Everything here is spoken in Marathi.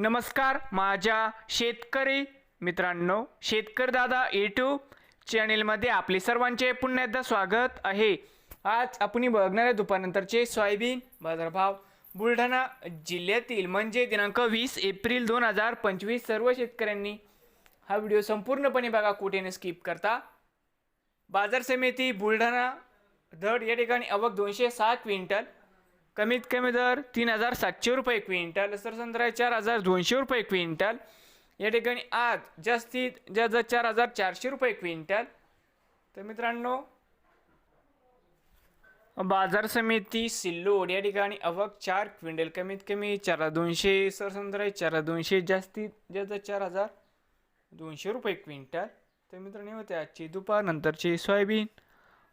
नमस्कार माझ्या शेतकरी मित्रांनो शेतकरी दादा यूट्यूब चॅनेलमध्ये आपले सर्वांचे पुन्हा एकदा स्वागत आहे. आज आपण बघणार आहे दुपारनंतरचे सोयाबीन बाजारभाव बुलढाणा जिल्ह्यातील म्हणजे दिनांक वीस एप्रिल दोन हजार पंचवीस सर्व शेतकऱ्यांनी हा व्हिडिओ संपूर्णपणे बघा कुठे न स्किप करता. बाजार समिती बुलढाणा धड या ठिकाणी अवक दोनशे सहा क्विंटल कमीत कमी दर तीन हजार सातशे रुपये क्विंटल सरसंत्रा चार हजार दोनशे रुपये क्विंटल. या ठिकाणी आज जास्तीत जास्त चार हजार चारशे रुपये क्विंटल. तर मित्रांनो बाजार समिती सिल्लोड या ठिकाणी अवक चार क्विंटल कमीत कमी चार हजार दोनशे सरसंत्रा चार हजार दोनशे जास्तीत जास्त चार हजार दोनशे रुपये क्विंटल. तर मित्रांनो होते आजची दुपारनंतरची सोयाबीन.